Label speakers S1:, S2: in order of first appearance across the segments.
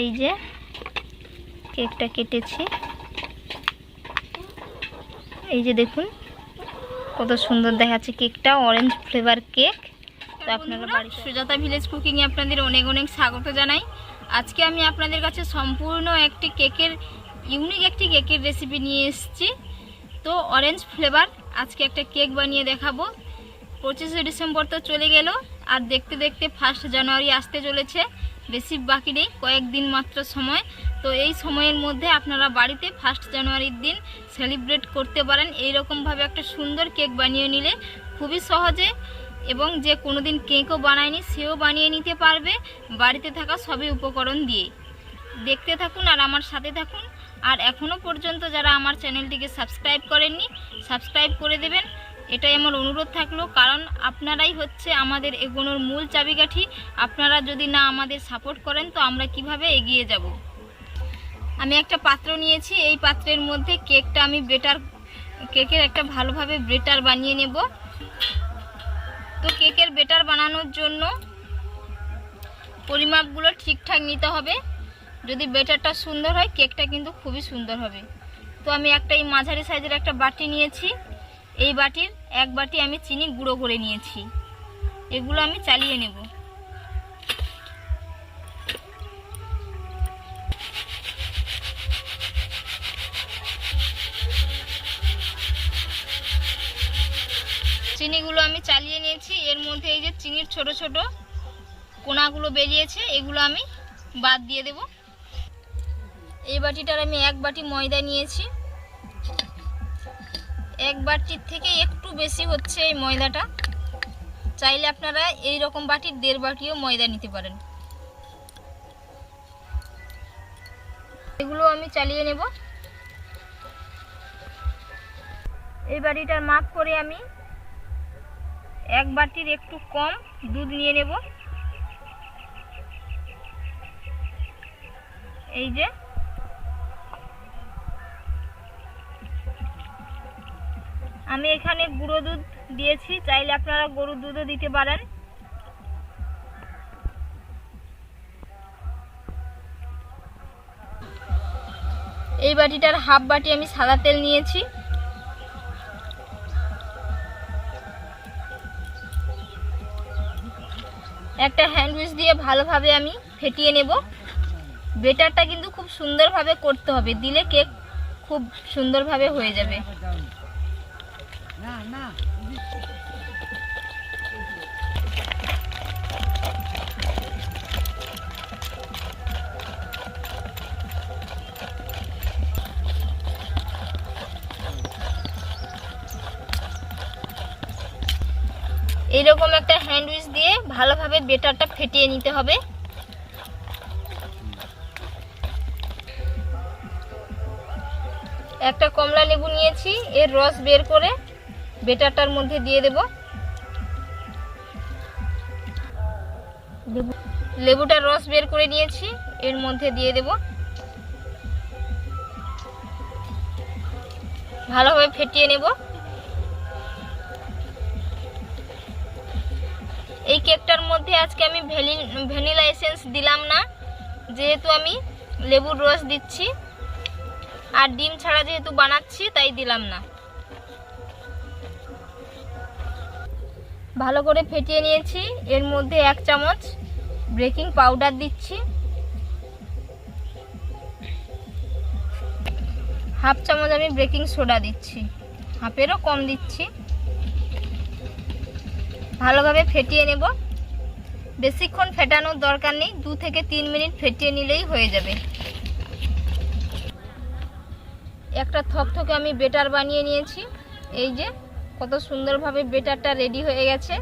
S1: এই যে কেকটা কেটেছি। এই যে দেখুন কত সুন্দর দেখাচ্ছে কেকটা অরেঞ্জ ফ্লেভার কেক তো আপনারা বাড়ি সুজাতা ভিলেজ কুকিংয়ে আপনাদের অনেক অনেক স্বাগত জানাই। আজকে আমি আপনাদের কাছে সম্পূর্ণ একটি কেকের ইউনিক একটি কেকের রেসিপি নিয়ে এসেছি। তো অরেঞ্জ ফ্লেভার আজকে একটা কেক বানিয়ে দেখাবো। পঁচিশে ডিসেম্বর তো চলে গেল আর দেখতে দেখতে ফার্স্ট জানুয়ারি আসতে চলেছে। বেশি বাকি নেই, কয়েকদিন মাত্র সময়। তো এই সময়ের মধ্যে আপনারা বাড়িতে ফার্স্ট জানুয়ারির দিন সেলিব্রেট করতে পারেন। এই রকমভাবে একটা সুন্দর কেক বানিয়ে নিলে খুবই সহজে এবং যে কোনো দিন কেকও বানায়নি, সেও বানিয়ে নিতে পারবে। বাড়িতে থাকা সবই উপকরণ দিয়ে। দেখতে থাকুন আর আমার সাথে থাকুন। আর এখনও পর্যন্ত যারা আমার চ্যানেলটিকে সাবস্ক্রাইব করেননি সাবস্ক্রাইব করে দেবেন। এটাই আমার অনুরোধ থাকল, কারণ আপনারাই হচ্ছে আমাদের এগোনোর মূল চাবিকাঠি। আপনারা যদি না আমাদের সাপোর্ট করেন, তো আমরা কীভাবে এগিয়ে যাব? আমি একটা পাত্র নিয়েছি, এই পাত্রের মধ্যে কেকটা আমি বেটার কেকের একটা ভালোভাবে বেটার বানিয়ে নেব। তো কেকের বেটার বানানোর জন্য পরিমাপগুলো ঠিকঠাক নিতে হবে। যদি বেটারটা সুন্দর হয়, কেকটা কিন্তু খুবই সুন্দর হবে। তো আমি একটা এই মাঝারি সাইজের একটা বাটি নিয়েছি। এই বাটির এক বাটি আমি চিনি গুঁড়ো করে নিয়েছি। এগুলো আমি চালিয়ে নেব। চিনিগুলো আমি চালিয়ে নিয়েছি। এর মধ্যে এই যে চিনির ছোট ছোট কোনাগুলো বেরিয়েছে, এগুলো আমি বাদ দিয়ে দেব। এই বাটিটার আমি এক বাটি ময়দা নিয়েছি। এক বাটির থেকে একটু বেশি হচ্ছে এই ময়দাটা। চাইলে আপনারা এই রকম বাটির দেড় বাটিও ময়দা নিতে পারেন। এগুলো আমি চালিয়ে নেব। এই বাটিটার মাপ করে আমি এক বাটির একটু কম দুধ নিয়ে নেব। এই যে আমি এখানে গুঁড়ো দুধ দিয়েছি, চাইলে আপনারা গরুর দুধও দিতে পারেন। এই বাটিটার হাফ বাটি আমি সাদা তেল নিয়েছি। একটা হ্যান্ডউইচ দিয়ে ভালোভাবে আমি ফেটিয়ে নেব। বেটারটা কিন্তু খুব সুন্দরভাবে করতে হবে, দিলে কেক খুব সুন্দরভাবে হয়ে যাবে। এইরকম একটা হ্যান্ডউইচ দিয়ে ভালোভাবে বেটারটা ফেটিয়ে নিতে হবে। একটা কমলা লেবু নিয়েছি, এর রস বের করে বেটারটার মধ্যে দিয়ে দেব। লেবুটার রস বের করে নিয়েছি, এর মধ্যে দিয়ে দেব। ভালোভাবে ফেটিয়ে নেব। এই কেকটার মধ্যে আজকে আমি ভ্যানিলা এসেন্স দিলাম না, যেহেতু আমি লেবুর রস দিচ্ছি, আর ডিম ছাড়া যেহেতু বানাচ্ছি, তাই দিলাম না। ভালো করে ফেটিয়ে নিয়েছি। এর মধ্যে এক চামচ বেকিং পাউডার দিচ্ছি। হাফ চামচ আমি বেকিং সোডা দিচ্ছি। হাফেরও কম দিচ্ছি। ভালোভাবে ফেটিয়ে নেব। বেশিক্ষণ ফেটানোর দরকার নেই। দু থেকে তিন মিনিট ফেটিয়ে নিলেই হয়ে যাবে। একটা থকথকে আমি বেটার বানিয়ে নিয়েছি। এই যে কত সুন্দরভাবে বেটারটা রেডি হয়ে গেছে।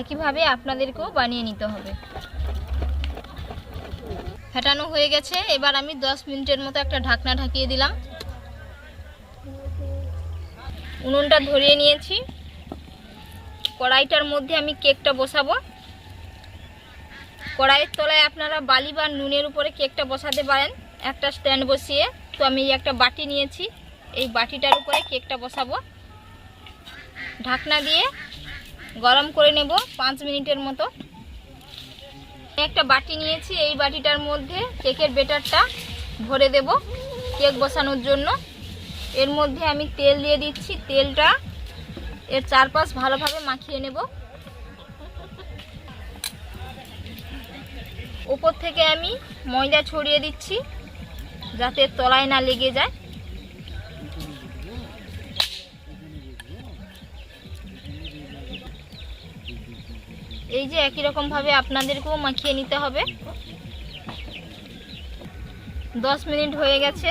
S1: একইভাবে আপনাদেরকেও বানিয়ে নিতে হবে। ফেটানো হয়ে গেছে। এবার আমি দশ মিনিটের মতো একটা ঢাকনা ঢাকিয়ে দিলাম। উনুনটা ধরিয়ে নিয়েছি। কড়াইটার মধ্যে আমি কেকটা বসাবো। কড়াইয়ের তলায় আপনারা বালি বা নুনের উপরে কেকটা বসাতে পারেন। একটা স্ট্যান্ড বসিয়ে তো আমি একটা বাটি নিয়েছি। এই বাটিটার উপরে কেকটা বসাবো। ঢাকনা দিয়ে গরম করে নেব পাঁচ মিনিটের মতো। একটা বাটি নিয়েছি, এই বাটিটার মধ্যে কেকের বেটারটা ভরে দেব কেক বসানোর জন্য। এর মধ্যে আমি তেল দিয়ে দিচ্ছি, তেলটা এর চারপাশ ভালোভাবে মাখিয়ে নেব। উপর থেকে আমি ময়দা ছড়িয়ে দিচ্ছি যাতে তলায় না লেগে যায়। এই যে একই রকম ভাবে আপনাদেরকেও মাখিয়ে নিতে হবে। দশ মিনিট হয়ে গেছে।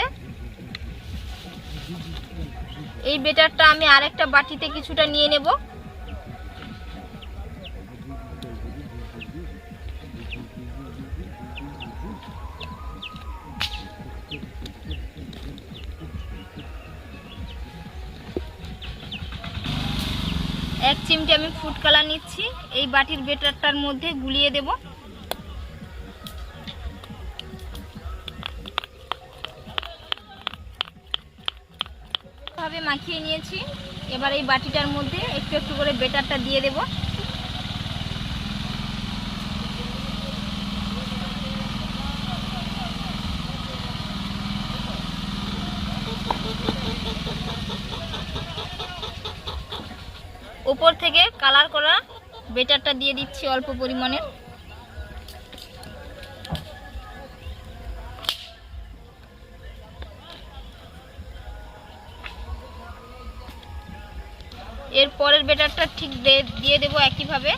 S1: এই বেটারটা আমি আরেকটা বাটিতে কিছুটা নিয়ে নেব। এক চিমটি আমি ফুড কালার নিচ্ছি। এই বাটির বেটারটার মধ্যে গুলিয়ে দেব। ভাবে মাখিয়ে নিয়েছি। এবার এই বাটিটার মধ্যে একটু একটু করে বেটারটা দিয়ে দেব। উপর থেকে কালার করা বেটারটা দিয়ে দিচ্ছি অল্প পরিমাণে। এর পরের বেটারটা ঠিক দিয়ে দেবো একইভাবে।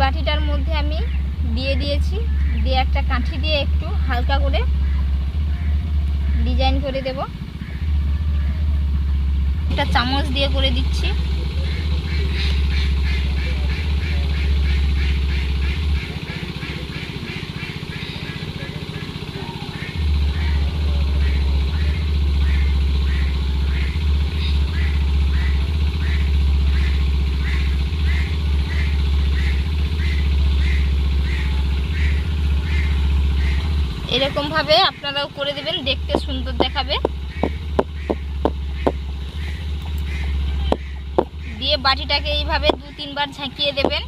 S1: বাটিটার মধ্যে আমি দিয়ে দিয়েছি। দিয়ে একটা কাঠি দিয়ে একটু হালকা করে ডিজাইন করে দেব। একটা চামচ দিয়ে করে দিচ্ছি। এরকম ভাবে আপনারাও করে দেবেন, দেখতে সুন্দর দেখাবে। দিয়ে বাটিটাকে এইভাবে দু তিনবার ঝাঁকিয়ে দেবেন।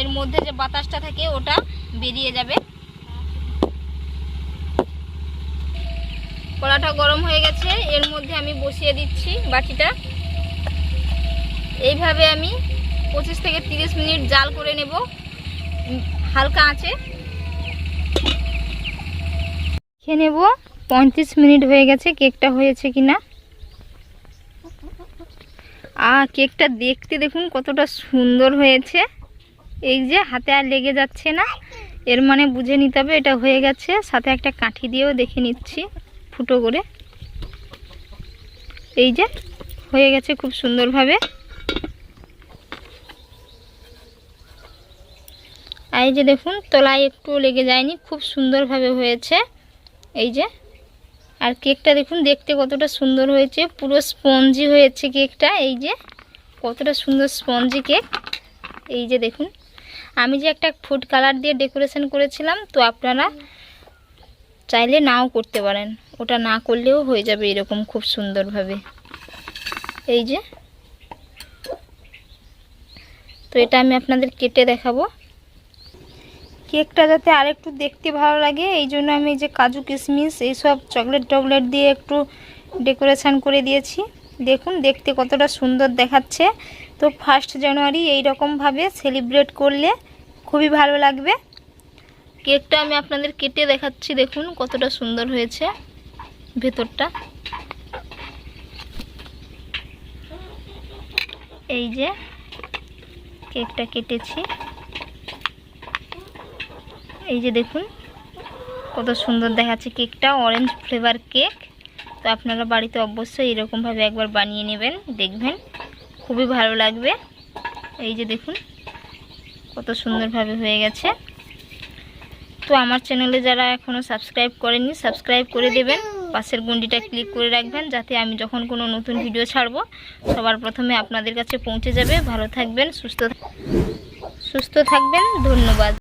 S1: এর মধ্যে যে বাতাসটা থাকে, ওটা বেরিয়ে যাবে। কড়াটা গরম হয়ে গেছে, এর মধ্যে আমি বসিয়ে দিচ্ছি বাটিটা। এইভাবে আমি পঁচিশ থেকে তিরিশ মিনিট জাল করে নেব। হালকা আঁচে। খেয়ে নেব। পঁয়ত্রিশ মিনিট হয়ে গেছে, কেকটা হয়েছে কিনা আ কেকটা দেখতে দেখুন কতটা সুন্দর হয়েছে। এই যে হাতে আর লেগে যাচ্ছে না। এর মানে বুঝে নিতে হবে, এটা হয়ে গেছে। সাথে একটা কাঠি দিয়েও দেখে নিচ্ছি, ফুটো করে। এই যে হয়ে গেছে খুব সুন্দরভাবে। আর এই যে দেখুন, তলায় একটু লেগে যায়নি, খুব সুন্দরভাবে হয়েছে। এই যে, আর কেকটা দেখুন, দেখতে কতটা সুন্দর হয়েছে, পুরো স্পঞ্জি হয়েছে কেকটা, এই যে, কতটা সুন্দর স্পঞ্জি কেক, এই যে দেখুন। আমি যে একটা ফুড কালার দিয়ে ডেকোরেশন করেছিলাম, তো আপনারা চাইলে নাও করতে পারেন, ওটা না করলেও হয়ে যাবে এরকম খুব সুন্দরভাবে। এই যে, তো এটা আমি আপনাদের কেটে দেখাবো। কেকটা যাতে আরেকটু দেখতে ভালো লাগে, এই জন্য আমি যে কাজু কিশমিশ এইসব চকলেট টকলেট দিয়ে একটু ডেকোরেশান করে দিয়েছি। দেখুন, দেখতে কতটা সুন্দর দেখাচ্ছে। তো ফার্স্ট জানুয়ারি এই রকমভাবে সেলিব্রেট করলে খুবই ভালো লাগবে। কেকটা আমি আপনাদের কেটে দেখাচ্ছি, দেখুন কতটা সুন্দর হয়েছে ভেতরটা। এই যে কেকটা কেটেছি। এই যে দেখুন, কত সুন্দর দেখাচ্ছে কেকটা অরেঞ্জ ফ্লেভার কেক তো আপনারা বাড়িতে অবশ্যই এরকমভাবে একবার বানিয়ে নেবেন, দেখবেন। খুবই ভালো লাগবে। এই যে দেখুন, কত সুন্দরভাবে হয়ে গেছে। তো আমার চ্যানেলে যারা এখনও সাবস্ক্রাইব করেননি সাবস্ক্রাইব করে দেবেন। পাশের গুন্ডিটা ক্লিক করে রাখবেন, যাতে আমি যখন কোনো নতুন ভিডিও ছাড়বো, সবার প্রথমে আপনাদের কাছে পৌঁছে যাবে। ভালো থাকবেন, সুস্থ সুস্থ থাকবেন, ধন্যবাদ।